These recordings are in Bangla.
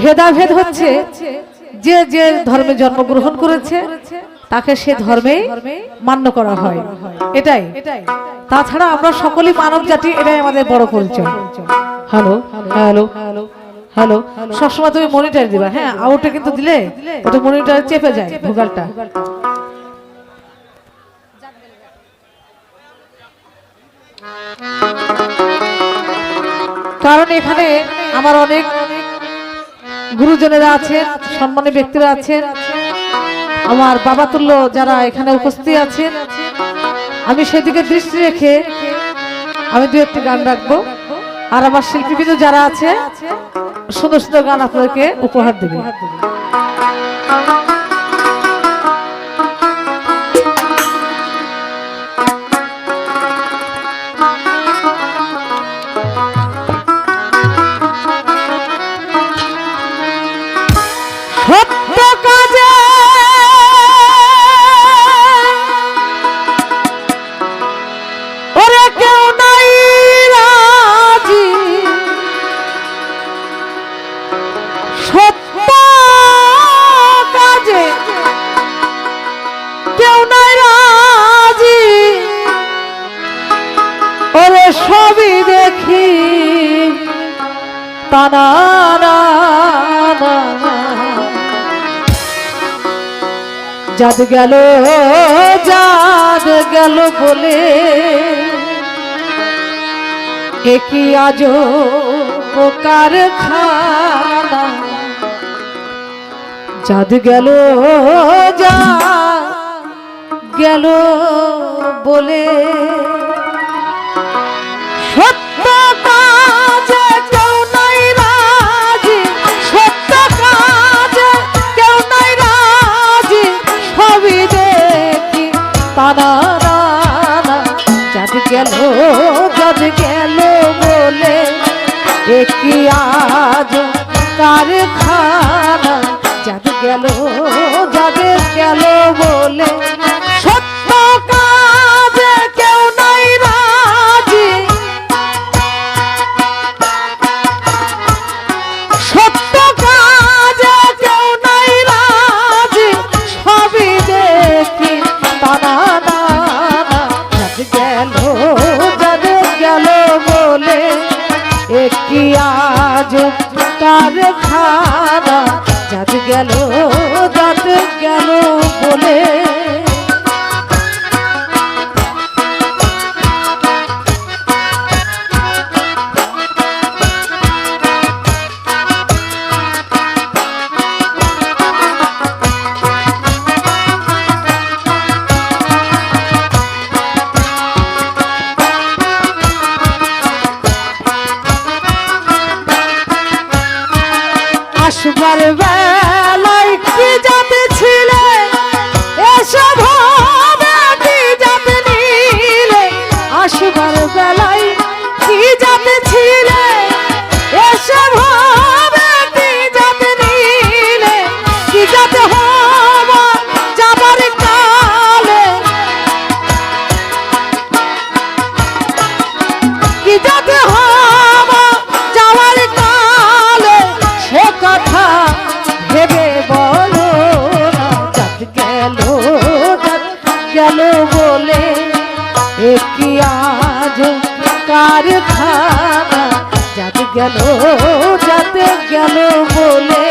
ভেদাভেদ হচ্ছে যে যে ধর্মে জন্মগ্রহণ করেছে তাকে সে ধর্মে মান্য করা হয়। এটাই। তাছাড়া আমরা সকলেই মানব জাতি এটাই আমাদের বড় পরিচয় হ্যালো হ্যালো হ্যালো সবসময় তুমি মনিটর দিবা। হ্যাঁ আউটটা কিন্তু দিলে ওটা মনিটর চেপে যায় ভোগালটা। কারণ এখানে আমার অনেক গুরুজনেরা আছেন, সম্মানী ব্যক্তিরা আছেন, আমার বাবা তুল্য যারা এখানে উপস্থিত আছেন, আমি সেদিকে দৃষ্টি রেখে আমি দু একটি গান রাখব। আর আমার শিল্পীবিদ যারা আছে, সুন্দর সুন্দর গান আপনাদেরকে উপহার দেবে। সবই দেখি। তানা যাদ গেল যাদ গেল বলে একই আজ কার খানা? যাদ গেল যা গেল বলে গেল যাদ গেল বলে একই আজ কারখানা? যাদ গেল বলে। আসবার বেলায় আর খানা। যাতে গেল যাতে গেল বলে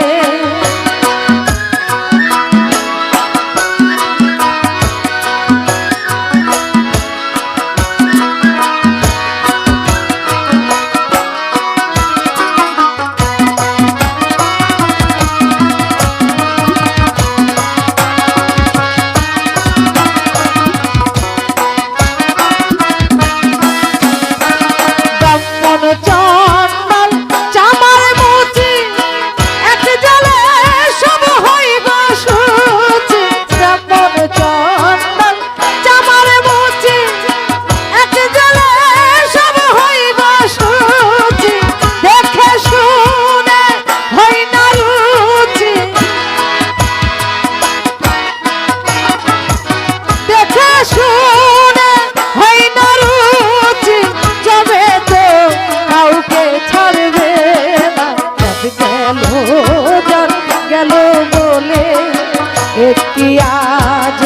কি আজ?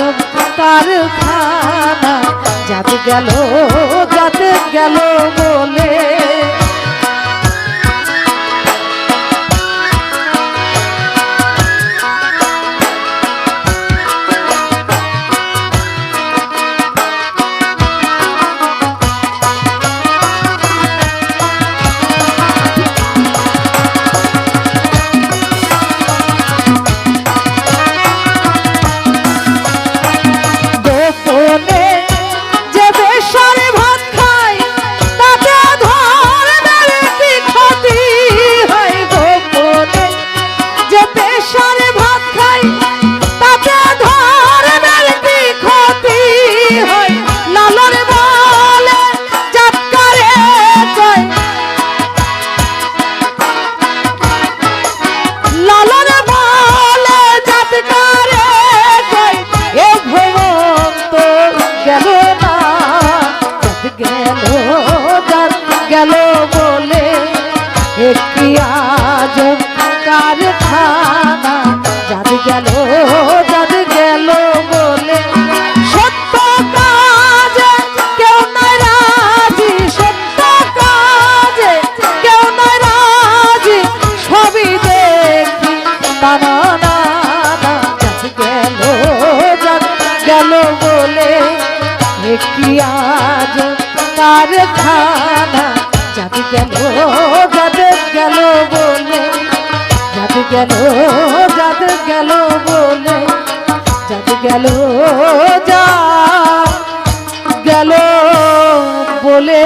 তার খানা যাতে গেল যাতে গেল গো। কি আজ কারখানা যাবি কেন, যাবে গেল বলে? যাবি কেন, যাবে গেল বলে? যাবি গেল যা গেল বলে?